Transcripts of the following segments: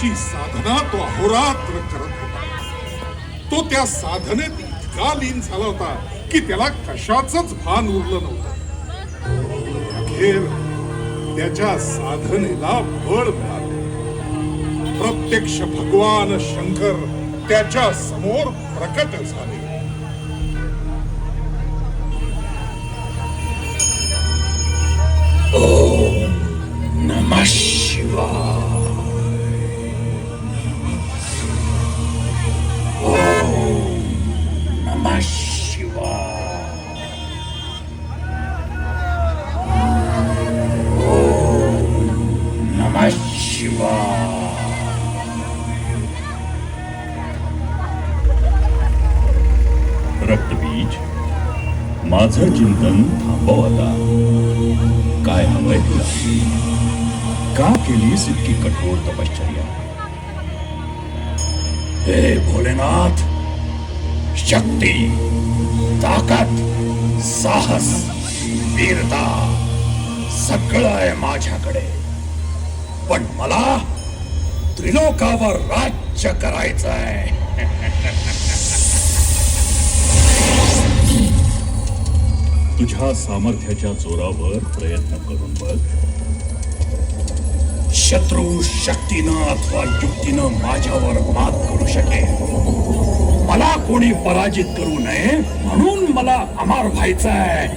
ची साधना तो अहोरात्र करत होता. तो त्या साधनेत इतका लीन झाला होता की त्याला कशाच भान उरलं नव्हतं. अखेर त्याच्या साधनेला बळ मिळालं. प्रत्यक्ष भगवान शंकर त्याच्यासमोर प्रकट झाले. नमः शिवाय. माझं थांबव आता काय हवंय तुला? का केलीस इतकी कठोर तपश्चर्या? हे भोलेनाथ शक्ती ताकद साहस वीरता सगळं आहे माझ्याकडे. पण मला त्रिलोकावर राज्य करायचं आहे तुझ्या सामर्थ्याच्या जोरावर प्रयत्न करून बघ. शत्रू शक्तीनं अथवा युक्तीनं माझ्यावर मात करू शकेल. मला कोणी पराजित करू नये म्हणून मला अमार व्हायचंय.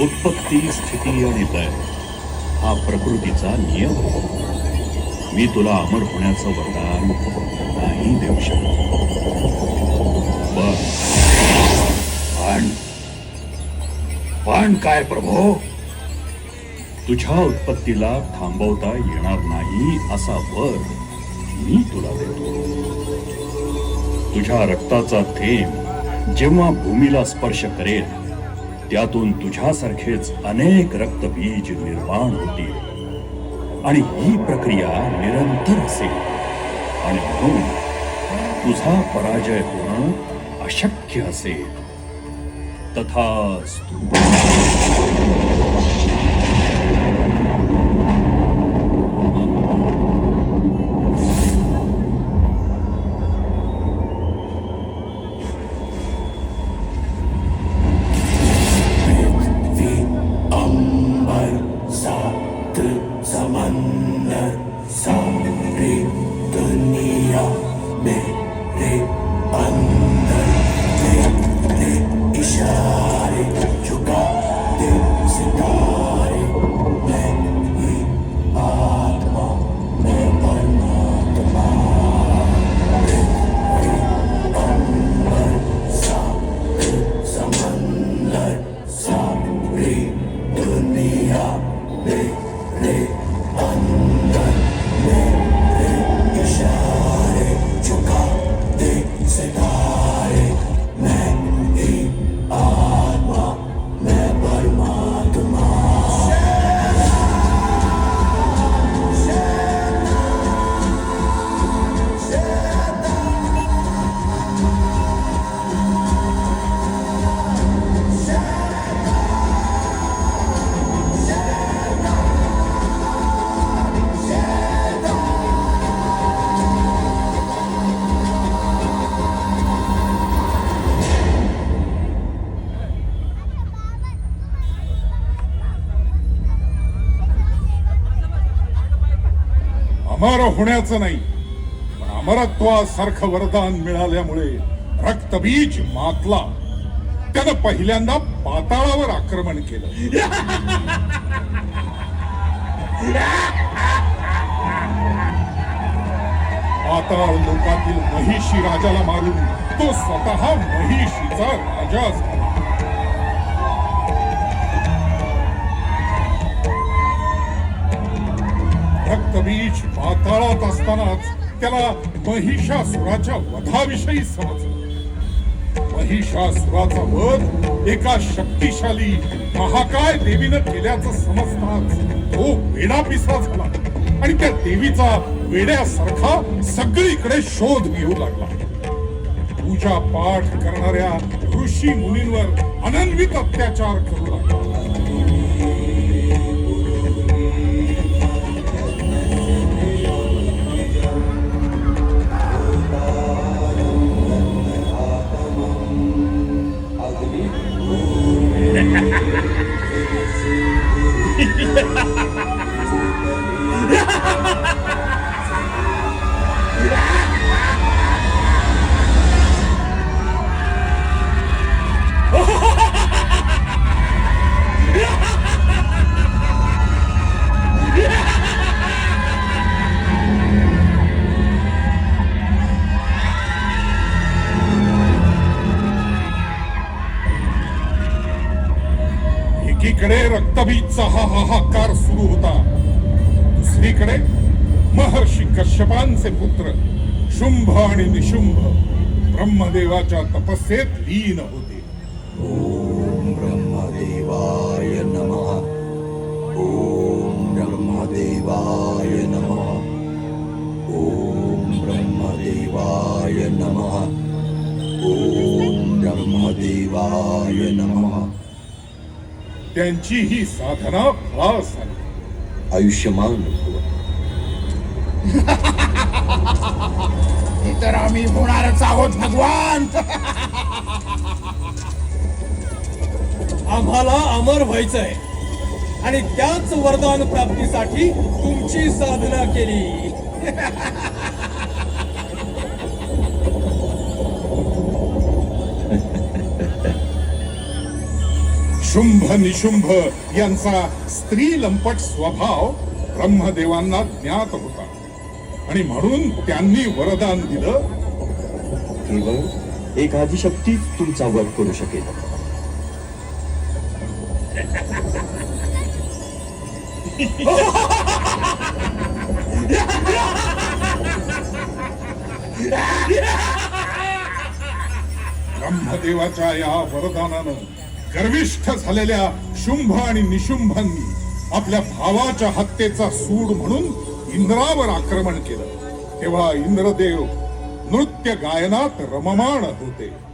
उत्पत्ती स्थिती आणि लय हा प्रकृतीचा नियम मी तुला अमर होण्याचं वरदान नाही देऊ शकतो. पण पण पण काय प्रभो? तुझ्या उत्पत्तीला थांबवता येणार नाही असा वर मी तुला देतो. तुझ्या रक्ताचा थेंब जेव्हा भूमीला स्पर्श करेल त्यातून तुझ्यासारखेच अनेक रक्तबीज निर्माण होतील. आणि ही प्रक्रिया निरंतर असेल. आणि म्हणून तुझा पराजय होणं अशक्य असेल. तथास्तु होण्याचं नाही. पण अमरत्वासारखं वरदान मिळाल्यामुळे रक्तबीज मातला. त्यानं पहिल्यांदा पाताळावर आक्रमण केलं. पाताळ लोकातील महिषी राजाला मारून तो स्वतः महिषीचा राजा झाला पाताळात असतानाच त्याला महिषासुराच्या वधाविषयी समजलं. महिषासुराचा वध एका शक्तिशाली महाकाय देवीनं केल्याचं समजताच तो वेडापिसा झाला. आणि त्या देवीचा वेड्यासारखा सगळीकडे शोध घेऊ लागला. पूजा पाठ करणाऱ्या ऋषी मुनींवर अनन्वित अत्याचार करू Ha ha ha ha! रक्तबीजचा हा हाहाकार सुरू होता. दुसरीकडे महर्षी कश्यपांचे पुत्र शुंभ आणि निशुंभ ब्रह्मदेवाच्या तपस्येत लीन होते. ब्रह्मदेवाय नमः. ॐ ब्रह्मदेवाय नमः. ॐ ब्रह्मदेवाय नमः. ॐ ब्रह्मदेवाय नमः. त्यांची ही साधना फळास आली आयुष्यमान तर आम्ही होणारच आहोत भगवान! आम्हाला अमर व्हायचंय. आणि त्याच वरदान प्राप्तीसाठी तुमची साधना केली. शुंभ निशुंभ यांचा स्त्री लंपट स्वभाव ब्रह्मदेवांना ज्ञात होता. आणि म्हणून त्यांनी वरदान दिलं. केवळ एक आदिशक्ती तुमचा वध करू शकेल. ब्रह्मदेवाच्या या वरदानानं गर्विष्ठ झालेल्या शुंभ आणि निशुंभांनी आपल्या भावाच्या हत्येचा सूड म्हणून इंद्रावर आक्रमण केलं. तेव्हा इंद्रदेव नृत्य गायनात रममाण होते.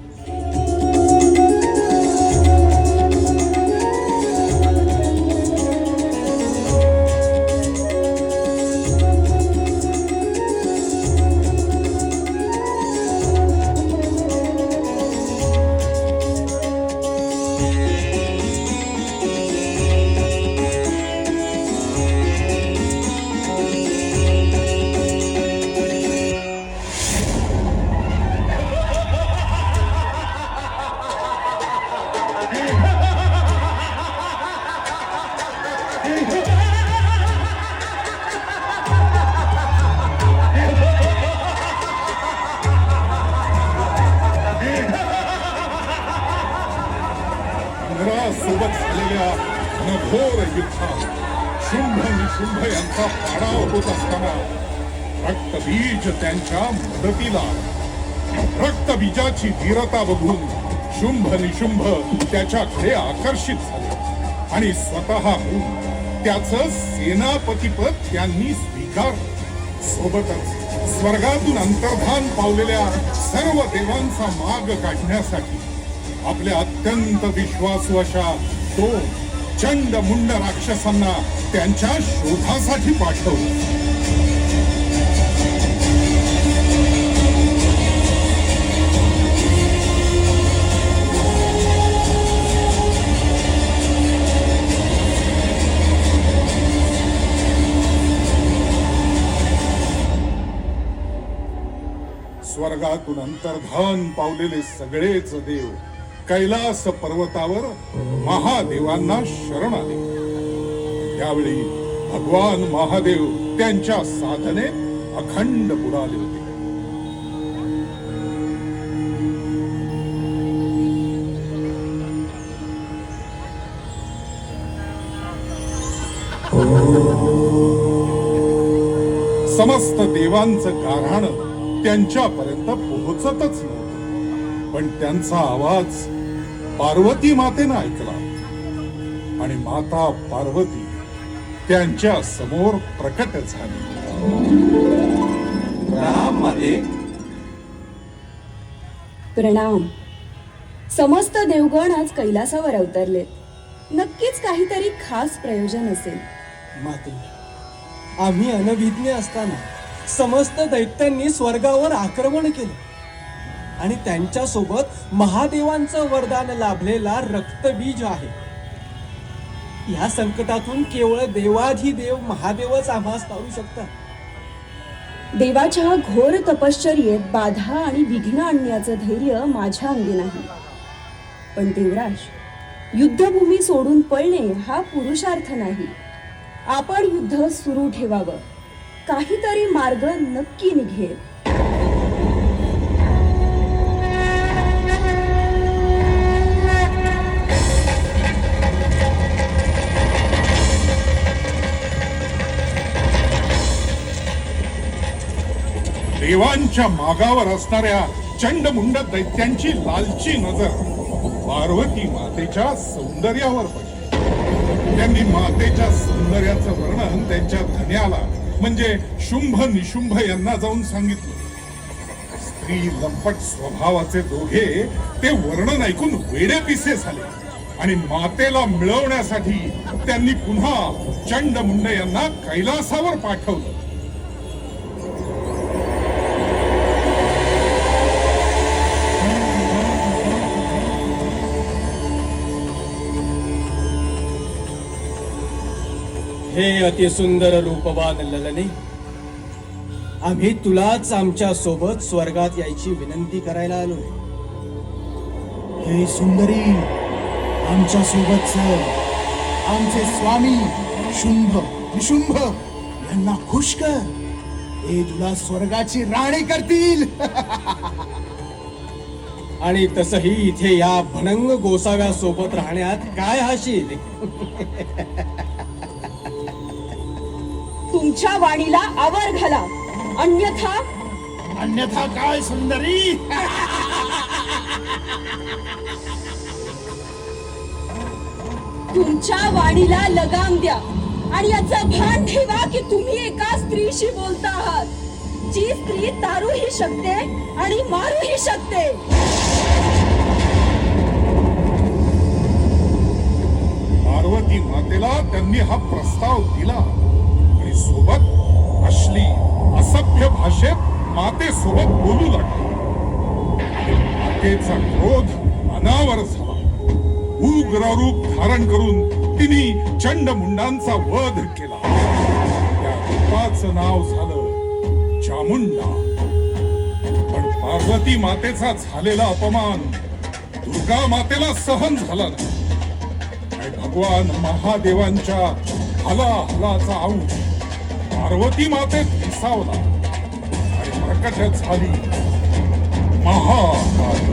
इंद्रासोबत झालेल्या घनघोर युद्धात शुंभ निशुंभ यांचा पाडाव होत असताना रक्तबीज त्यांच्या मदतीला आलं. रक्तबीजाची धीरता बघून शुंभ निशुंभ त्याच्याकडे आकर्षित झाले आणि स्वतःहून त्याच सेनापतीपद त्यांनी स्वीकार सोबतच स्वर्गातून अंतर्धान पावलेल्या सर्व देवांचा माग काढण्यासाठी आपल्या अत्यंत विश्वासू अशा दोन चंड मुंड राक्षसांना त्यांच्या शोधासाठी पाठवलं. स्वर्गातून अंतर्धान पावलेले सगळेच देव कैलास पर्वतावर महादेवांना शरण आले. त्यावेळी भगवान महादेव त्यांच्या साधनेत अखंड बुडाले होते. समस्त देवांचं गाराणं त्यांच्यापर्यंत पोहोचतच नव्हतं. पण त्यांचा आवाज पार्वती मातेनं ऐकला. आणि माता पार्वती त्यांच्यासमोर प्रकट झाली. प्रणाम. समस्त देवगण आज कैलासावर अवतरले नक्कीच काहीतरी खास प्रयोजन असेल. माते आम्ही अनभिज्ञ असताना समस्त दैत्यांनी स्वर्गावर आक्रमण केलं. आणि त्यांच्यासोबत महादेवांचं वरदान लाभलेला रक्तबीज आहे. या संकटातून केवळ देवाधिदेव महादेवच आभास पाहू शकतात. देवाच्या घोर तपश्चर्येत बाधा आणि विघ्न आणण्याचं धैर्य माझ्या अंगी नाही. पण देवराज युद्धभूमी सोडून पळणे हा पुरुषार्थ नाही. आपण युद्ध सुरू ठेवावं. काहीतरी मार्ग नक्की निघेल. देवांच्या मागावर असणाऱ्या चंडमुंड दैत्यांची लालची नजर पार्वती मातेच्या सौंदर्यावर पडली. त्यांनी मातेच्या सौंदर्याचं वर्णन त्यांच्या धन्याला म्हणजे शुंभ निशुंभ यांना जाऊन सांगितलं. स्त्री लंपट स्वभावाचे दोघे ते वर्णन ऐकून वेडेपिसे झाले. आणि मातेला मिळवण्यासाठी त्यांनी पुन्हा चंड मुंड यांना कैलासावर पाठवलं. हे अतिसुंदर रूपवान ललने आम्ही तुलाच आमच्यासोबत स्वर्गात यायची विनंती करायला आलोय. हे सुंदरी आमच्या सोबतच आमचे स्वामी शुंभ निशुंभ यांना खुश कर. ते तुला स्वर्गाची राणी करतील. आणि तसही इथे या भनंग गोसाव्या सोबत राहण्यात काय हाशील तुमच्या वाणीला आवर घाला. अन्यथा अन्यथा काय सुंदरी? तुमच्या वाणीला लगाम द्या. आणि याचं भान ठेवा की तुम्ही एका स्त्रीशी बोलता आहात. जी स्त्री तारूही शकते आणि मारूही शकते. पार्वती मातेला त्यांनी हा प्रस्ताव दिला. सोबत अश्ली असभ्य भाषेत मातेसोबत बोलू लागले. मातेचा क्रोध अनावर झाला. उग्र रूप धारण करून तिने चंडमुंडांचा वध केला. त्या रूपाचं नाव झालं चामुंडा. पण पार्वती मातेचा झालेला अपमान दुर्गा मातेला सहन झाला नाही. भगवान महादेवांच्या हला हलाचा अंश पार्वती मातेत विसावला आणि प्रकट झाली महाकाली.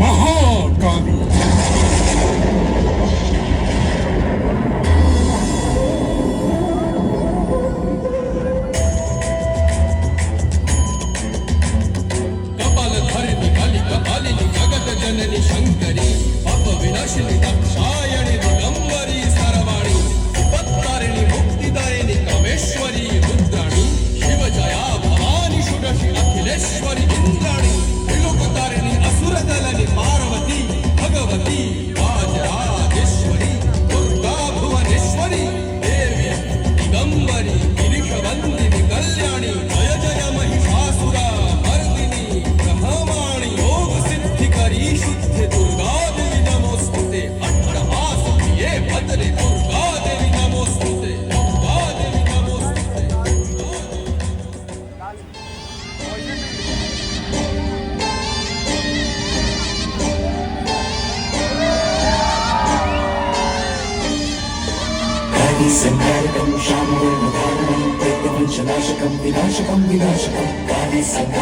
महाकाली.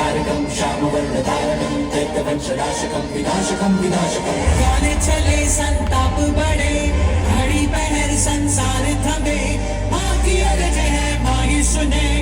तारकं संहारकं श्यामवर्णधारणं दैत्यवंशनाशकं विनाशकं विनाशकं। गाने चले संताप बड़े घड़ी पहर संसार थमे। बाकी की अरज है माँ सुने।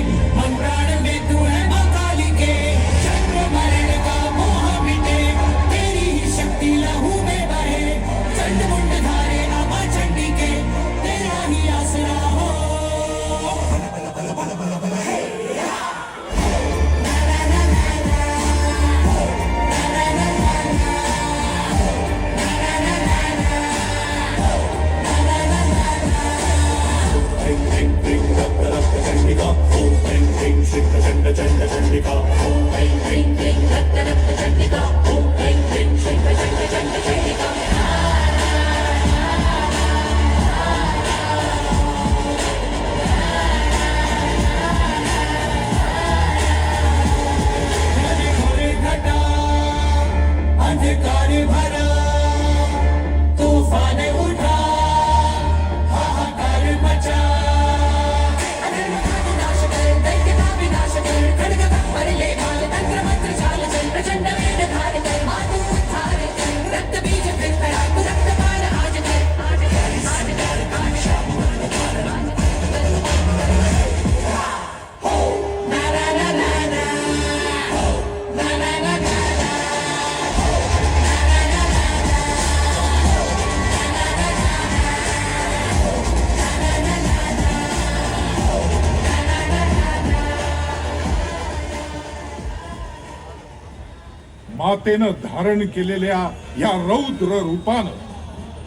मातेनं धारण केलेल्या या रौद्र रूपानं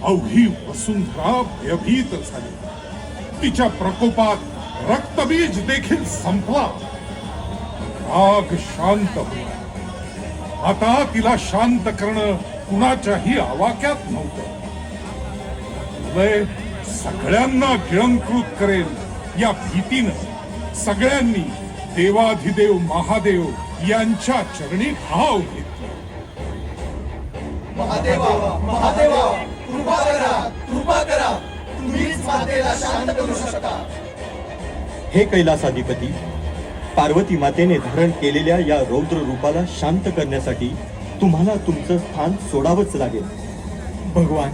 अवघी वसुंधरा भयभीत झाली. तिच्या प्रकोपात रक्तबीज देखील संपला. राग शांत होता. आता तिला शांत करणं कुणाच्याही आवाक्यात नव्हतं. लय सगळ्यांना गिळंकृत करेल या भीतीनं सगळ्यांनी देवाधिदेव महादेव यांच्या चरणी भाव घेतली. हे कैलासाधिपती पार्वती मातेने धारण केलेल्या या रौद्र रूपाला शांत करण्यासाठी तुम्हाला तुमचं स्थान सोडावंच लागेल. भगवान